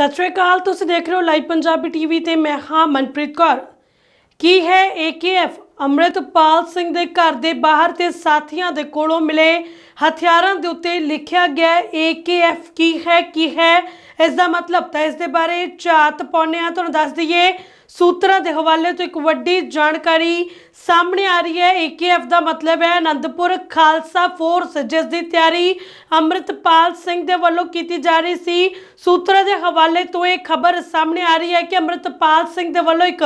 ਸਤਿ ਸ਼੍ਰੀ ਅਕਾਲ, ਤੁਸੀਂ ਦੇਖ ਰਹੇ ਹੋ ਲਾਈਵ ਪੰਜਾਬੀ ਟੀਵੀ ਤੇ ਮੈਂ ਹਾਂ ਮਨਪ੍ਰੀਤ ਕੌਰ। ਕੀ ਹੈ ਏਕੇਐਫ ਅੰਮ੍ਰਿਤਪਾਲ ਸਿੰਘ ਦੇ ਘਰ ਦੇ ਬਾਹਰ ਤੇ ਸਾਥੀਆਂ ਦੇ ਕੋਲੋਂ ਮਿਲੇ ਹਥਿਆਰਾਂ ਦੇ ਉੱਤੇ ਲਿਖਿਆ ਗਿਆ ਏਕੇਐਫ ਕੀ ਹੈ ਕੀ ਹੈ? ਇਸ ਦਾ ਮਤਲਬ ਤਾਂ ਇਸ ਦੇ ਬਾਰੇ ਝਾਤ ਪਾਉਂਦੇ ਹਾਂ, ਤੁਹਾਨੂੰ ਦੱਸ ਦਈਏ। ਸੂਤਰਾਂ ਦੇ ਹਵਾਲੇ ਤੋਂ ਇੱਕ ਵੱਡੀ ਜਾਣਕਾਰੀ ਸਾਹਮਣੇ ਆ ਰਹੀ ਹੈ। ਏਕੇਐਫ ਦਾ ਮਤਲਬ ਹੈ ਆਨੰਦਪੁਰ ਖਾਲਸਾ ਫੋਰਸ, ਜਿਸ ਦੀ ਤਿਆਰੀ ਅੰਮ੍ਰਿਤਪਾਲ ਸਿੰਘ ਦੇ ਵੱਲੋਂ ਕੀਤੀ ਜਾ ਰਹੀ ਸੀ। ਸੂਤਰਾਂ ਦੇ ਹਵਾਲੇ ਤੋਂ ਇਹ ਖਬਰ ਸਾਹਮਣੇ ਆ ਰਹੀ ਹੈ ਕਿ ਅੰਮ੍ਰਿਤਪਾਲ ਸਿੰਘ ਦੇ ਵੱਲੋਂ ਇੱਕ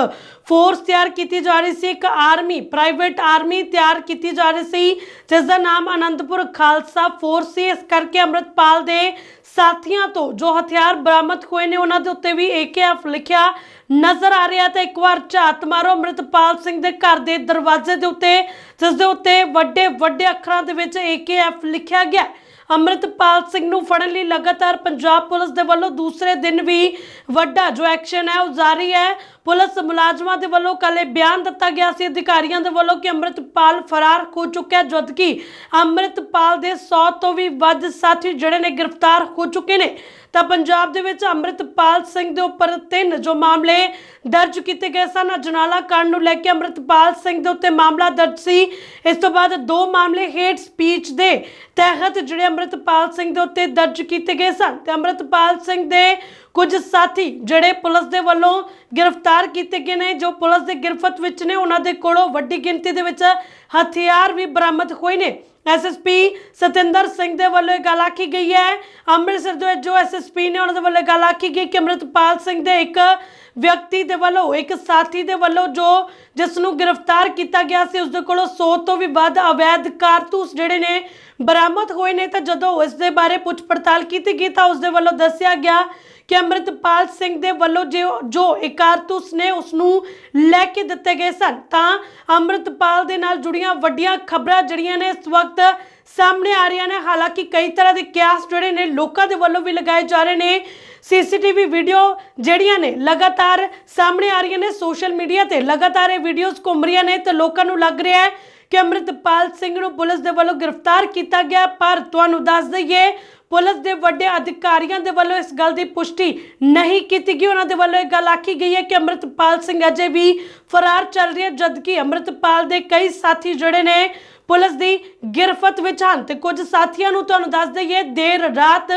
ਫੋਰਸ ਤਿਆਰ ਕੀਤੀ ਜਾ ਰਹੀ ਸੀ, ਇੱਕ ਆਰਮੀ, ਪ੍ਰਾਈਵੇਟ ਆਰਮੀ ਤਿਆਰ ਕੀਤੀ ਜਾ ਰਹੀ ਸੀ, ਜਿਸ ਦਾ ਨਾਮ ਅਨੰਦਪੁਰ ਖਾਲਸਾ ਫੋਰਸ ਸੀ। ਇਸ ਕਰਕੇ ਅੰਮ੍ਰਿਤਪਾਲ ਦੇ ਸਾਥੀਆਂ ਤੋਂ ਜੋ ਹਥਿਆਰ ਬਰਾਮਦ ਹੋਏ ਨੇ, ਉਹਨਾਂ ਦੇ ਉੱਤੇ ਵੀ ਏਕੇਐਫ ਲਿਖਿਆ ਨਜ਼ਰ ਆ ਰਿਹਾ ਤਾਂ ਇੱਕ ਵਾਰ ਝਾਤ ਮਾਰੋ। ਅੰਮ੍ਰਿਤਪਾਲ ਸਿੰਘ ਦੇ ਘਰ ਦੇ ਦਰਵਾਜ਼ੇ ਦੇ ਉੱਤੇ, ਜਿਸ ਦੇ ਉੱਤੇ ਵੱਡੇ ਵੱਡੇ ਅੱਖਰਾਂ ਦੇ ਵਿੱਚ ਏਕੇਐਫ ਲਿਖਿਆ ਗਿਆ ਅੰਮ੍ਰਿਤਪਾਲ ਸਿੰਘ ਨੂੰ ਫੜਨ ਲਈ ਲਗਾਤਾਰ ਪੰਜਾਬ ਪੁਲਿਸ ਦੇ ਵੱਲੋਂ ਦੂਸਰੇ ਦਿਨ ਵੀ ਵੱਡਾ ਜੋ ਐਕਸ਼ਨ ਹੈ, ਉਹ ਜਾਰੀ ਹੈ। ਪੁਲਿਸ ਮੁਲਾਜ਼ਮਾਂ ਦੇ ਵੱਲੋਂ ਕੱਲ੍ਹ ਇਹ ਬਿਆਨ ਦਿੱਤਾ ਗਿਆ ਸੀ। ਅਧਿਕਾਰੀਆਂ ਦੇ ਵੱਲੋਂ ਕਿ ਅੰਮ੍ਰਿਤਪਾਲ ਫਰਾਰ ਹੋ ਚੁੱਕਿਆ ਜਦਕਿ ਅੰਮ੍ਰਿਤਪਾਲ ਦੇ 100 ਤੋਂ ਵੀ ਵੱਧ ਸਾਥੀ ਜਿਹੜੇ ਨੇ ਗ੍ਰਿਫਤਾਰ ਹੋ ਚੁੱਕੇ ਨੇ। ਤਾਂ ਪੰਜਾਬ ਦੇ ਵਿੱਚ ਅੰਮ੍ਰਿਤਪਾਲ ਸਿੰਘ ਦੇ ਉੱਪਰ ਤਿੰਨ ਜੋ ਮਾਮਲੇ ਦਰਜ ਕੀਤੇ ਗਏ ਸਨ ਅਜਨਾਲਾ ਕਾਂਡ ਨੂੰ ਲੈ ਕੇ ਅੰਮ੍ਰਿਤਪਾਲ ਸਿੰਘ ਦੇ ਉੱਤੇ ਮਾਮਲਾ ਦਰਜ ਸੀ। ਇਸ ਤੋਂ ਬਾਅਦ ਦੋ ਮਾਮਲੇ ਹੇਟ ਸਪੀਚ ਦੇ ਤਹਿਤ ਜਿਹੜੇ ਅੰਮ੍ਰਿਤਪਾਲ ਸਿੰਘ ਦੇ ਉੱਤੇ ਦਰਜ ਕੀਤੇ ਗਏ ਸਨ ਤੇ ਅੰਮ੍ਰਿਤਪਾਲ ਸਿੰਘ ਦੇ ਕੁਝ ਸਾਥੀ ਜਿਹੜੇ ਪੁਲਿਸ ਦੇ ਵੱਲੋਂ ਗ੍ਰਿਫਤਾਰ ਕੀਤੇ ਗਏ ਨੇ, ਜੋ ਪੁਲਿਸ ਦੇ ਗਿਰਫਤ ਵਿੱਚ ਨੇ, ਉਹਨਾਂ ਦੇ ਕੋਲੋਂ ਵੱਡੀ ਗਿਣਤੀ ਦੇ ਵਿੱਚ ਹਥਿਆਰ ਵੀ ਬਰਾਮਦ ਹੋਏ ਨੇ। ਐਸਐਸਪੀ ਸਤਿੰਦਰ ਸਿੰਘ ਦੇ ਵੱਲੋਂ ਇਹ ਗੱਲ ਆਖੀ ਗਈ ਹੈ। ਅੰਮ੍ਰਿਤਸਰ ਦੇ ਜੋ ਐਸਐਸਪੀ ਨੇ ਉਹਨਾਂ ਦੇ ਵੱਲੋਂ ਗੱਲ ਆਖੀ ਗਈ ਕਿ ਅੰਮ੍ਰਿਤਪਾਲ ਸਿੰਘ ਦੇ ਇੱਕ ਵਿਅਕਤੀ ਦੇ ਵੱਲੋਂ, ਇੱਕ ਸਾਥੀ ਦੇ ਵੱਲੋਂ ਜੋ ਜਿਸ ਨੂੰ ਗ੍ਰਿਫਤਾਰ ਕੀਤਾ ਗਿਆ ਸੀ, ਉਸ ਦੇ ਕੋਲੋਂ 100 ਤੋਂ ਵੀ ਵੱਧ ਅਵੈਧ ਕਾਰਤੂਸ ਜਿਹੜੇ ਨੇ ਬਰਾਮਦ ਹੋਏ ਨੇ। ਤਾਂ ਜਦੋਂ ਇਸ ਦੇ ਬਾਰੇ ਪੁੱਛ ਪੜਤਾਲ ਕੀਤੀ ਗਈ ਤਾਂ ਉਸ ਦੇ ਵੱਲੋਂ ਦੱਸਿਆ ਗਿਆ ਕਿ ਅੰਮ੍ਰਿਤਪਾਲ ਸਿੰਘ ਦੇ ਵੱਲੋਂ ਜੋ ਜੋ ਨੇ ਉਸ ਨੂੰ ਲੈ ਕੇ ਦਿੱਤੇ ਗਏ ਸਨ, ਤਾਂ ਅੰਮ੍ਰਿਤਪਾਲ ਦੇ ਨਾਲ ਜੁੜੀਆਂ ਵੱਡੀਆਂ ਖਬਰਾਂ ਜਿਹੜੀਆਂ ਨੇ ਇਸ ਵਕਤ ਸਾਹਮਣੇ ਆ ਰਹੀਆਂ ਨੇ। ਹਾਲਾਂਕਿ ਕਈ ਤਰ੍ਹਾਂ ਦੇ ਕਿਆਸ ਜਿਹੜੇ ਨੇ ਲੋਕਾਂ ਦੇ ਵੱਲੋਂ ਵੀ ਲਗਾਏ ਜਾ ਰਹੇ ਨੇ। ਸੀਸੀਟੀਵੀ ਵੀਡੀਓ ਜਿਹੜੀਆਂ ਨੇ ਲਗਾਤਾਰ ਸਾਹਮਣੇ ਆ ਰਹੀਆਂ ਨੇ। ਸੋਸ਼ਲ ਮੀਡੀਆ ਤੇ ਲਗਾਤਾਰ ਇਹ ਵੀਡੀਓਜ਼ ਘੁੰਮ ਰਹੀਆਂ ਨੇ ਤੇ ਲੋਕਾਂ ਨੂੰ ਲੱਗ ਰਿਹਾ ਹੈ ਕਿ ਅੰਮ੍ਰਿਤਪਾਲ ਸਿੰਘ ਨੂੰ ਪੁਲਿਸ ਦੇ ਵੱਲੋਂ ਗ੍ਰਿਫਤਾਰ ਕੀਤਾ ਗਿਆ ਪਰ ਤੁਹਾਨੂੰ ਦੱਸ ਦਈਏ ਪੁਲਿਸ ਦੇ ਵੱਡੇ ਅਧਿਕਾਰੀਆਂ ਦੇ ਵੱਲੋਂ ਇਸ ਗੱਲ ਦੀ ਪੁਸ਼ਟੀ ਨਹੀਂ ਕੀਤੀ ਗਈ। ਉਹਨਾਂ ਦੇ ਵੱਲੋਂ ਇਹ ਗੱਲ ਆਖੀ ਗਈ ਹੈ ਕਿ ਅੰਮ੍ਰਿਤਪਾਲ ਸਿੰਘ ਅਜੇ ਵੀ ਫਰਾਰ ਚੱਲ ਰਿਹਾ ਜਦਕਿ ਅੰਮ੍ਰਿਤਪਾਲ ਦੇ ਕਈ ਸਾਥੀ ਜਿਹੜੇ ਨੇ ਪੁਲਿਸ ਦੀ ਗਿਰਫਤ ਵਿੱਚ ਹਨ। ਤੇ ਕੁਝ ਸਾਥੀਆਂ ਨੂੰ ਤੁਹਾਨੂੰ ਦੱਸ ਦਈਏ, ਦੇਰ ਰਾਤ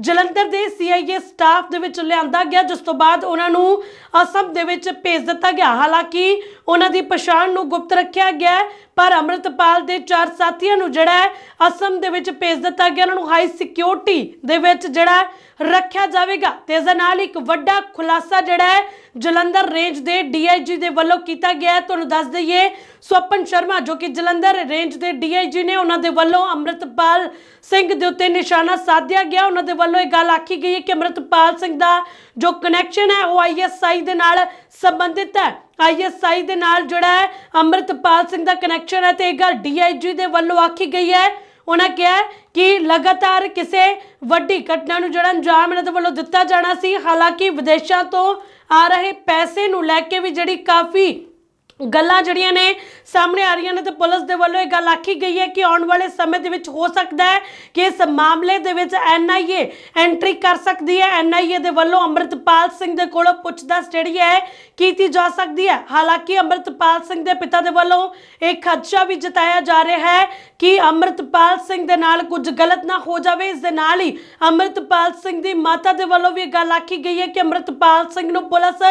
ਜਲੰਧਰ ਦੇ ਸੀਆਈਏ ਸਟਾਫ ਦੇ ਵਿੱਚ ਲਿਆਂਦਾ ਗਿਆ, ਜਿਸ ਤੋਂ ਬਾਅਦ ਉਹਨਾਂ ਨੂੰ ਅਸਮ ਦੇ ਵਿੱਚ ਭੇਜ ਦਿੱਤਾ ਗਿਆ। ਹਾਲਾਂਕਿ ਉਹਨਾਂ ਦੀ ਪਛਾਣ ਨੂੰ ਗੁਪਤ ਰੱਖਿਆ ਗਿਆ ਪਰ ਅੰਮ੍ਰਿਤਪਾਲ ਦੇ ਚਾਰ ਸਾਥੀਆਂ ਨੂੰ ਜਿਹੜਾ ਅਸਮ ਦੇ ਵਿੱਚ ਭੇਜ ਦਿੱਤਾ ਗਿਆ। ਉਹਨਾਂ ਨੂੰ ਹਾਈ ਸਿਕਿਉਰਿਟੀ ਦੇ ਵਿੱਚ ਜਿਹੜਾ ਰੱਖਿਆ ਜਾਵੇਗਾ। ਤੇ ਇਸ ਦੇ ਨਾਲ ਇੱਕ ਵੱਡਾ ਖੁਲਾਸਾ ਜਿਹੜਾ ਹੈ, ਜਲੰਧਰ ਰੇਂਜ ਦੇ ਡੀਆਈਜੀ ਦੇ ਵੱਲੋਂ ਕੀਤਾ ਗਿਆ ਹੈ। ਤੁਹਾਨੂੰ ਦੱਸ ਦਈਏ, ਸਵਪਨ ਸ਼ਰਮਾ ਜੋ ਕਿ ਜਲੰਧਰ ਰੇਂਜ ਦੇ ਡੀਆਈਜੀ ਨੇ, ਉਹਨਾਂ ਦੇ ਵੱਲੋਂ ਅੰਮ੍ਰਿਤਪਾਲ ਸਿੰਘ ਦੇ ਉੱਤੇ ਨਿਸ਼ਾਨਾ ਸਾਧਿਆ ਗਿਆ। ਉਹਨਾਂ ਦੇ ਵੱਲੋਂ ਇਹ ਗੱਲ ਆਖੀ ਗਈ ਹੈ ਕਿ ਅੰਮ੍ਰਿਤਪਾਲ ਸਿੰਘ ਦਾ ਜੋ ਕਨੈਕਸ਼ਨ ਹੈ, ਉਹ ਆਈਐਸਆਈ ਦੇ ਨਾਲ ਸੰਬੰਧਿਤ ਹੈ। ਆਈਐਸਆਈ ਦੇ ਨਾਲ ਜਿਹੜਾ ਹੈ, ਅੰਮ੍ਰਿਤਪਾਲ ਸਿੰਘ ਦਾ ਕਨੈਕਸ਼ਨ ਹੈ ਤੇ ਇਹ ਗੱਲ ਡੀਆਈਜੀ ਦੇ ਵੱਲੋਂ ਆਖੀ ਗਈ ਹੈ। ਉਹਨਾਂ ਕਿਹਾ ਕਿ ਲਗਾਤਾਰ ਕਿਸੇ ਵੱਡੀ ਘਟਨਾ ਨੂੰ ਜਿਹੜਾ ਅੰਜਾਮ ਇਹਨਾਂ ਦੇ ਵੱਲੋਂ ਦਿੱਤਾ ਜਾਣਾ ਸੀ, ਹਾਲਾਂਕਿ ਵਿਦੇਸ਼ਾਂ ਤੋਂ ਆ ਰਹੇ ਪੈਸੇ ਨੂੰ ਲੈ ਕੇ ਵੀ ਜਿਹੜੀ ਕਾਫੀ ਗੱਲਾਂ ਜਿਹੜੀਆਂ ਨੇ ਸਾਹਮਣੇ ਆ ਰਹੀਆਂ ਨੇ ਤੇ ਪੁਲਿਸ ਦੇ ਵੱਲੋਂ ਇਹ ਗੱਲ ਆਖੀ ਗਈ ਹੈ ਕਿ ਆਉਣ ਵਾਲੇ ਸਮੇਂ ਦੇ ਵਿੱਚ ਹੋ ਸਕਦਾ ਹੈ ਕਿ ਇਸ ਮਾਮਲੇ ਦੇ ਵਿੱਚ ਐਨਆਈਏ ਐਂਟਰੀ ਕਰ ਸਕਦੀ ਹੈ। ਐਨਆਈਏ ਦੇ ਵੱਲੋਂ ਅੰਮ੍ਰਿਤਪਾਲ ਸਿੰਘ ਦੇ ਕੋਲੋਂ ਪੁੱਛਦਾ ਜਿਹੜੀ ਹੈ, ਕੀਤੀ ਜਾ ਸਕਦੀ ਹੈ। ਹਾਲਾਂਕਿ ਅੰਮ੍ਰਿਤਪਾਲ ਸਿੰਘ ਦੇ ਪਿਤਾ ਦੇ ਵੱਲੋਂ ਇਹ ਖਦਸ਼ਾ ਵੀ ਜਤਾਇਆ ਜਾ ਰਿਹਾ ਹੈ ਕਿ ਅੰਮ੍ਰਿਤਪਾਲ ਸਿੰਘ ਦੇ ਨਾਲ ਕੁਝ ਗਲਤ ਨਾ ਹੋ ਜਾਵੇ। ਇਸ ਦੇ ਨਾਲ ਹੀ ਅੰਮ੍ਰਿਤਪਾਲ ਸਿੰਘ ਦੀ ਮਾਤਾ ਦੇ ਵੱਲੋਂ ਵੀ ਇਹ ਗੱਲ ਆਖੀ ਗਈ ਹੈ ਕਿ ਅੰਮ੍ਰਿਤਪਾਲ ਸਿੰਘ ਨੂੰ ਪੁਲਿਸ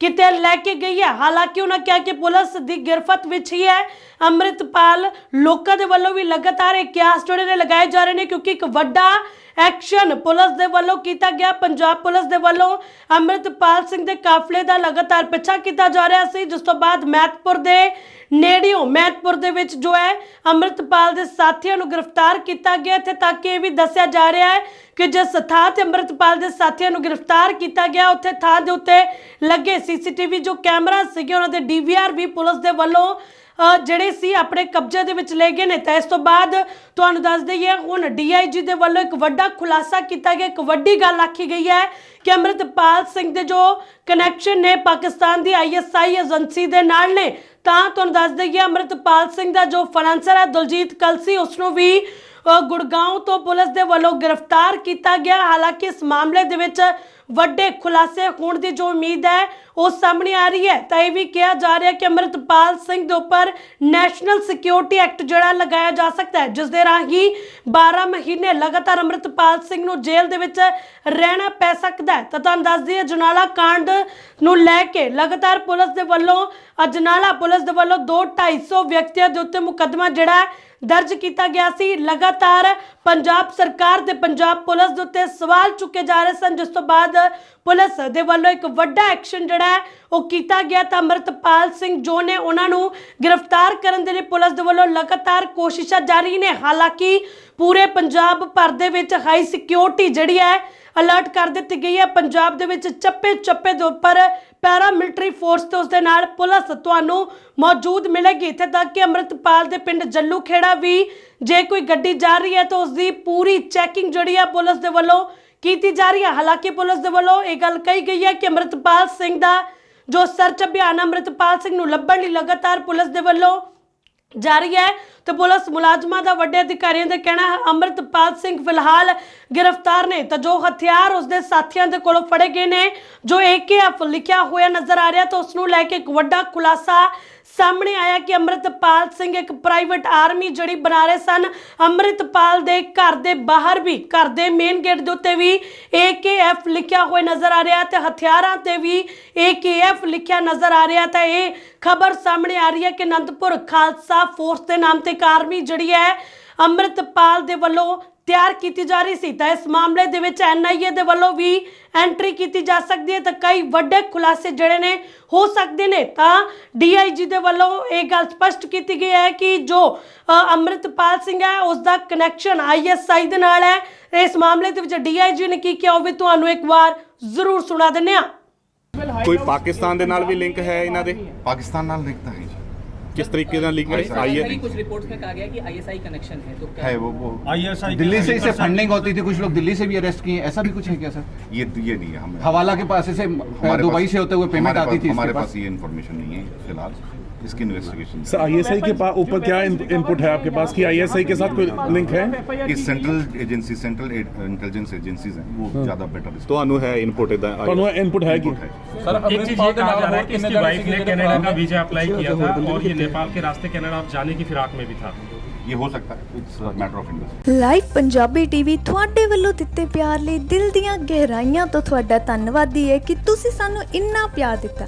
ਕਿਤੇ ਲੈ ਕੇ ਗਈ ਹੈ? ਹਾਲਾਂਕਿ ਉਹਨਾਂ ਕਿਹਾ ਕਿ ਪੁਲਿਸ ਦੀ ਗਿਰਫਤ ਵਿੱਚ ਹੀ ਹੈ। ਅੰਮ੍ਰਿਤਪਾਲ ਲੋਕਾਂ ਦੇ ਵੱਲੋਂ ਵੀ ਲਗਾਤਾਰ ਇਹ ਕਿਆਸ ਜਿਹੜੇ ਨੇ ਲਗਾਏ ਜਾ ਰਹੇ ਨੇ ਕਿਉਂਕਿ ਇੱਕ ਵੱਡਾ ਐਕਸ਼ਨ ਪੁਲਿਸ ਦੇ ਵੱਲੋਂ ਕੀਤਾ ਗਿਆ, ਪੰਜਾਬ ਪੁਲਿਸ ਦੇ ਵੱਲੋਂ ਅੰਮ੍ਰਿਤਪਾਲ ਸਿੰਘ ਦੇ ਕਾਫਲੇ ਦਾ ਲਗਾਤਾਰ ਪਿੱਛਾ ਕੀਤਾ ਜਾ ਰਿਹਾ ਸੀ, ਜਿਸ ਤੋਂ ਬਾਅਦ ਮਹਿਤਪੁਰ ਦੇ ਨੇੜਿਓ ਮਹਿਤਪੁਰ ਦੇ ਵਿੱਚ ਜੋ ਹੈ, ਅੰਮ੍ਰਿਤਪਾਲ ਦੇ ਸਾਥੀਆਂ ਨੂੰ ਗ੍ਰਿਫਤਾਰ ਕੀਤਾ ਗਿਆ ਇੱਥੇ ਤੱਕ ਕਿ ਇਹ ਵੀ ਦੱਸਿਆ ਜਾ ਰਿਹਾ ਹੈ ਕਿ ਜਿਸ ਥਾਂ ਤੇ ਅੰਮ੍ਰਿਤਪਾਲ ਦੇ ਸਾਥੀਆਂ ਨੂੰ ਗ੍ਰਿਫਤਾਰ ਕੀਤਾ ਗਿਆ, ਉੱਥੇ ਥਾਂ ਦੇ ਉੱਤੇ ਲੱਗੇ ਸੀਸੀਟੀਵੀ ਜੋ ਕੈਮਰਾ ਸੀਗੇ, ਉਹਨਾਂ ਦੇ ਡੀਵੀਆਰ ਵੀ ਪੁਲਿਸ ਦੇ ਵੱਲੋਂ ਜਿਹੜੇ ਸੀ ਆਪਣੇ ਕਬਜ਼ੇ ਦੇ ਵਿੱਚ ਲੈ ਗਏ ਨੇ ਤਾਂ ਇਸ ਤੋਂ ਬਾਅਦ ਤੁਹਾਨੂੰ ਦੱਸ ਦਈਏ ਹੁਣ ਡੀਆਈਜੀ ਦੇ ਵੱਲੋਂ ਇੱਕ ਵੱਡਾ ਖੁਲਾਸਾ ਕੀਤਾ ਗਿਆ ਇੱਕ ਵੱਡੀ ਗੱਲ ਆਖੀ ਗਈ ਹੈ ਕਿ ਅੰਮ੍ਰਿਤਪਾਲ ਸਿੰਘ ਦੇ ਜੋ ਕਨੈਕਸ਼ਨ ਨੇ ਪਾਕਿਸਤਾਨ ਦੀ ਆਈਐਸਆਈ ਏਜੰਸੀ ਦੇ ਨਾਲ ਨੇ ਤਾਂ ਤੁਹਾਨੂੰ ਦੱਸ ਦਈਏ ਅੰਮ੍ਰਿਤਪਾਲ ਸਿੰਘ ਦਾ ਜੋ ਫਾਈਨਾਂਸਰ ਹੈ ਦਲਜੀਤ ਕਲਸੀ ਉਸ ਨੂੰ ਵੀ ਅ, ਗੁੜਗਾਉਂ ਤੋਂ ਪੁਲਿਸ ਦੇ ਵੱਲੋਂ ਗ੍ਰਿਫਤਾਰ ਕੀਤਾ ਗਿਆ। ਹਾਲਾਂਕਿ ਇਸ ਮਾਮਲੇ ਦੇ ਵਿੱਚ ਵੱਡੇ ਖੁਲਾਸੇ ਹੋਣ ਦੀ ਜੋ ਉਮੀਦ ਹੈ, ਉਹ ਸਾਹਮਣੇ ਆ ਰਹੀ ਹੈ। ਤਾਂ ਇਹ ਵੀ ਕਿਹਾ ਜਾ ਰਿਹਾ ਕਿ ਅਮਰਿਤਪਾਲ ਸਿੰਘ ਦੇ ਉੱਪਰ ਨੈਸ਼ਨਲ ਸਿਕਿਉਰਿਟੀ ਐਕਟ ਜਿਹੜਾ ਲਗਾਇਆ ਜਾ ਸਕਦਾ ਹੈ, ਜਿਸ ਦੇ ਰਾਹੀਂ 12 ਮਹੀਨੇ ਲਗਾਤਾਰ ਅਮਰਿਤਪਾਲ ਸਿੰਘ ਨੂੰ ਜੇਲ੍ਹ ਦੇ ਵਿੱਚ ਰਹਿਣਾ ਪੈ ਸਕਦਾ ਹੈ। ਤਾਂ ਤੁਹਾਨੂੰ ਦੱਸ ਦਈਏ ਜਨਾਲਾ ਕਾਂਡ ਨੂੰ ਲੈ ਕੇ ਲਗਾਤਾਰ ਪੁਲਿਸ ਦੇ ਵੱਲੋਂ, ਅਜਨਾਲਾ ਪੁਲਿਸ ਦੇ ਵੱਲੋਂ 2 250 ਵਿਅਕਤੀਆਂ ਦੇ ਉੱਤੇ ਮੁਕੱਦਮਾ ਜਿਹੜਾ ਦਰਜ ਕੀਤਾ ਗਿਆ ਸੀ। ਲਗਾਤਾਰ ਪੰਜਾਬ ਸਰਕਾਰ ਤੇ ਪੰਜਾਬ ਪੁਲਿਸ ਦੇ ਉੱਤੇ ਸਵਾਲ ਚੁੱਕੇ ਜਾ ਰਹੇ ਸਨ, ਜਿਸ ਤੋਂ ਬਾਅਦ ਪੁਲਿਸ ਦੇ ਵੱਲੋਂ ਇੱਕ ਵੱਡਾ ਐਕਸ਼ਨ ਜਿਹੜਾ ਹੈ, ਉਹ ਕੀਤਾ ਗਿਆ ਤਾਂ ਅਮਰਤਪਾਲ ਸਿੰਘ ਜੋ ਨੇ ਉਹਨਾਂ ਨੂੰ ਗ੍ਰਿਫਤਾਰ ਕਰਨ ਦੇ ਲਈ ਪੁਲਿਸ ਦੇ ਵੱਲੋਂ ਲਗਾਤਾਰ ਕੋਸ਼ਿਸ਼ਾਂ ਜਾਰੀ ਨੇ। ਹਾਲਾਂਕਿ ਪੂਰੇ ਪੰਜਾਬ ਭਰ ਦੇ ਵਿੱਚ ਹਾਈ ਸਿਕਿਉਰਿਟੀ ਜਿਹੜੀ ਹੈ ਅਲਰਟ ਕਰ ਦਿੱਤੀ ਗਈ ਹੈ। ਪੰਜਾਬ ਦੇ ਵਿੱਚ ਚੱਪੇ ਚੱਪੇ ਦੇ ਉੱਪਰ ਪੈਰਾ ਮਿਲਟਰੀ ਫੋਰਸ ਤੇ ਉਸ ਦੇ ਨਾਲ ਪੁਲਿਸ ਤੁਹਾਨੂੰ ਮੌਜੂਦ ਮਿਲੇਗੀ। ਇੱਥੇ ਤੱਕ ਕਿ ਅੰਮ੍ਰਿਤਪਾਲ ਦੇ ਪਿੰਡ ਜੱਲੂ ਖੇੜਾ ਵੀ ਜੇ ਕੋਈ ਗੱਡੀ ਜਾ ਰਹੀ ਹੈ ਤਾਂ ਉਸ ਦੀ ਪੂਰੀ ਚੈਕਿੰਗ ਜਿਹੜੀ ਹੈ ਪੁਲਿਸ ਦੇ ਵੱਲੋਂ ਕੀਤੀ ਜਾ ਰਹੀ ਹੈ। ਹਾਲਾਂਕਿ ਪੁਲਿਸ ਦੇ ਵੱਲੋਂ ਇਹ ਗੱਲ ਕਹੀ ਗਈ ਹੈ ਕਿ ਅੰਮ੍ਰਿਤਪਾਲ ਸਿੰਘ ਦਾ ਜੋ ਸਰਚ ਅਭਿਆਨ ਅੰਮ੍ਰਿਤਪਾਲ ਸਿੰਘ ਨੂੰ ਲੱਭਣ ਲਈ ਲਗਾਤਾਰ ਪੁਲਿਸ ਦੇ ਵੱਲੋਂ ਜਾਰੀ ਹੈ। ਤੇ ਪੁਲਿਸ ਮੁਲਾਜ਼ਮਾਂ ਦਾ ਵੱਡੇ ਅਧਿਕਾਰੀਆਂ ਦਾ ਕਹਿਣਾ ਹੈ, ਅੰਮ੍ਰਿਤਪਾਲ ਸਿੰਘ ਫਿਲਹਾਲ ਗ੍ਰਿਫਤਾਰ ਨੇ ਤਾਂ ਜੋ ਹਥਿਆਰ ਉਸਦੇ ਸਾਥੀਆਂ ਦੇ ਕੋਲੋਂ ਫੜੇ ਗਏ ਨੇ, ਜੋ AKF ਲਿਖਿਆ ਹੋਇਆ ਨਜ਼ਰ ਆ ਰਿਹਾ ਤਾਂ ਉਸ ਨੂੰ ਲੈ ਕੇ ਇੱਕ ਵੱਡਾ ਖੁਲਾਸਾ ਸਾਹਮਣੇ ਆਇਆ ਕਿ ਅੰਮ੍ਰਿਤਪਾਲ ਸਿੰਘ ਇੱਕ ਪ੍ਰਾਈਵੇਟ ਆਰਮੀ ਜਿਹੜੀ ਬਣਾ ਰਹੇ ਸਨ। ਅੰਮ੍ਰਿਤਪਾਲ ਦੇ ਘਰ ਦੇ ਬਾਹਰ ਵੀ, ਘਰ ਦੇ ਮੇਨ ਗੇਟ ਦੇ ਉੱਤੇ ਵੀ AKF ਲਿਖਿਆ ਹੋਇਆ ਨਜ਼ਰ ਆ ਰਿਹਾ ਤੇ ਹਥਿਆਰਾਂ ਤੇ ਵੀ AKF ਲਿਖਿਆ ਨਜ਼ਰ ਆ ਰਿਹਾ ਤਾਂ ਇਹ ਖਬਰ ਸਾਹਮਣੇ ਆ ਰਹੀ ਹੈ ਕਿ ਅਨੰਦਪੁਰ ਖਾਲਸਾ ਫੋਰਸ ਦੇ ਨਾਮ ਤੇ ਇੱਕ ਆਰਮੀ ਜਿਹੜੀ ਹੈ ਅੰਮ੍ਰਿਤਪਾਲ ਦੇ ਵੱਲੋਂ ਤਿਆਰ ਕੀਤੀ ਜਾ ਰਹੀ ਸੀ। ਤਾਂ ਇਸ ਮਾਮਲੇ ਦੇ ਵਿੱਚ ਐਨਆਈਏ ਦੇ ਵੱਲੋਂ ਵੀ ਐਂਟਰੀ ਕੀਤੀ ਜਾ ਸਕਦੀ ਹੈ ਤਾਂ ਕਈ ਵੱਡੇ ਖੁਲਾਸੇ ਜਿਹੜੇ ਨੇ ਹੋ ਸਕਦੇ ਨੇ। ਤਾਂ ਡੀਆਈਜੀ ਦੇ ਵੱਲੋਂ ਇਹ ਗੱਲ ਸਪਸ਼ਟ ਕੀਤੀ ਗਈ ਹੈ ਕਿ ਜੋ ਅ, ਅੰਮ੍ਰਿਤਪਾਲ ਸਿੰਘ ਹੈ ਉਸ ਦਾ ਕਨੈਕਸ਼ਨ ਆਈਐਸਆਈ ਦੇ ਨਾਲ ਹੈ। ਇਸ ਮਾਮਲੇ ਦੇ ਵਿੱਚ ਡੀਆਈਜੀ ਨੇ ਕੀ ਕਿਹਾ ਉਹ ਵੀ ਤੁਹਾਨੂੰ ਇੱਕ ਵਾਰ ਜ਼ਰੂਰ ਸੁਣਾ ਦਿੰਦੇ ਹਾਂ। ਕੋਈ ਪਾਕਿਸਤਾਨ ਦੇ ਨਾਲ ਵੀ ਲਿੰਕ ਹੈ ਇਹਨਾਂ ਦੇ पाकिस्तान नाल लिखता है जी ਕਿਸ तरीके ਨਾਲ ਲਿੰਕ ISI ਆਈ कई ਹੈ कुछ रिपोर्ट्स में कहा गया कि आईएसआई कनेक्शन है तो क्या है वो वो आईएसआई दिल्ली से इसे फंडिंग होती थी कुछ लोग दिल्ली से भी अरेस्ट किए हैं। ऐसा भी कुछ है क्या सर ये ये नहीं है हमें हवाला के पास से हमारे दुबई पास- से होते हुए पेमेंट हमारे आती पास- थी हमारे इसके पास पास ये इन्फॉर्मेशन नहीं है फिलहाल इसकी इन्वेस्टिगेशन सर आईएसआई के पास ऊपर क्या इनपुट है आपके पास कि आईएसआई के साथ कोई लिंक है ये central agency central intelligence agencies हैं वो ज्यादा बेटर ਤੁਹਾਨੂੰ ਹੈ ਇਨਪੁਟ ਇਦਾਂ ਤੁਹਾਨੂੰ इनपुट है कि है सर एक चीज ये कहा जा रहा है कि इसकी वाइफ ने कनाडा का वीजा अप्लाई किया था और ये नेपाल के रास्ते कनाडा जाने की फिराक में भी था ये हो सकता है it's matter of investigation live Punjabi TV ਤੁਹਾਡੇ ਵੱਲੋਂ ਦਿੱਤੇ ਪਿਆਰ ਲਈ ਦਿਲ ਦੀਆਂ ਗਹਿਰਾਈਆਂ ਤੋਂ ਤੁਹਾਡਾ ਧੰਨਵਾਦੀ ਹੈ ਕਿ ਤੁਸੀਂ ਸਾਨੂੰ ਇੰਨਾ ਪਿਆਰ ਦਿੱਤਾ